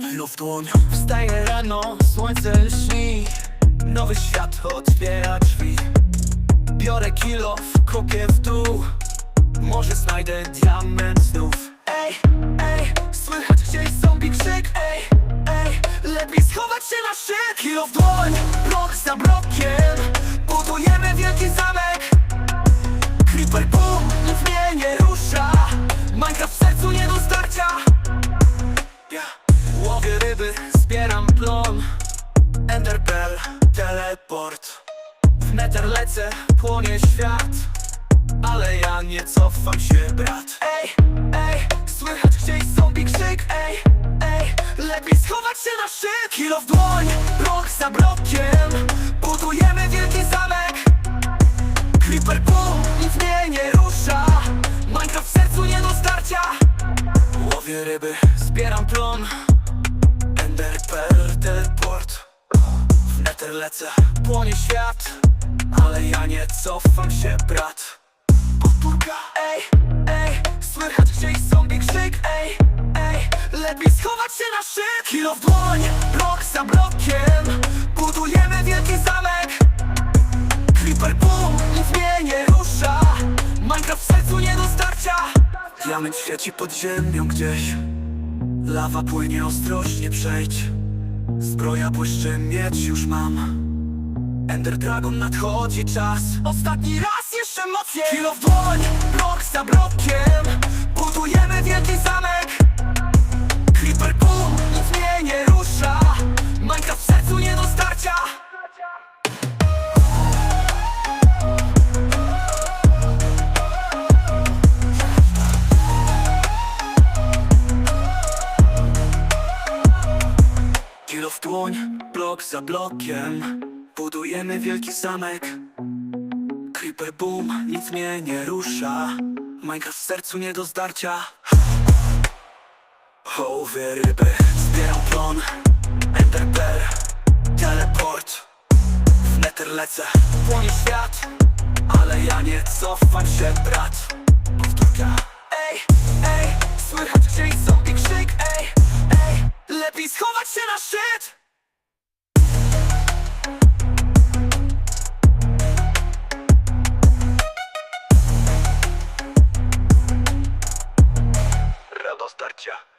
Kilo w dłoń. Wstaję rano, słońce lśni. Nowy świat otwiera drzwi. Biorę kilo, krokiem w dół. Może znajdę diament znów. Ej, ej, słychać gdzieś zombie krzyk? Ej, ej, lepiej schować się na szyb Kilo w dłoń, blok za blokiem. Budujemy wielki zamek Enderpearl, teleport. W neter lecę, płonie świat. Ale ja nie cofam się, brat. Ej, ej, słychać gdzieś zombie krzyk? Ej, ej, lepiej schować się na szyb. Kilo w dłoń, blok za blokiem lecę, płonie świat Ale ja nie cofam się, brat. Podpórka Ej, ej, słychać gdzieś zombie krzyk Ej, ej, lepiej schować się na szyb Kilo w dłoń, blok za blokiem Budujemy wielki zamek. Creeper boom, nic mnie nie rusza Minecraft w sercu nie do starcia. Diament świeci pod ziemią gdzieś Lawa płynie ostrożnie przejdź Zbroja błyszczy, miecz już mam. Ender Dragon nadchodzi czas. Ostatni raz jeszcze mocniej. Kilo w dłoń, blok za blokiem Kilo w dłoń, blok za blokiem. Budujemy wielki zamek. Creeper boom, nic mnie nie rusza. Minecraft w sercu nie do zdarcia. Hołwie ryby, zbieram plon. Enderpearl, teleport. W neter lecę, płonie świat Ale ja nie cofam się brat Катя.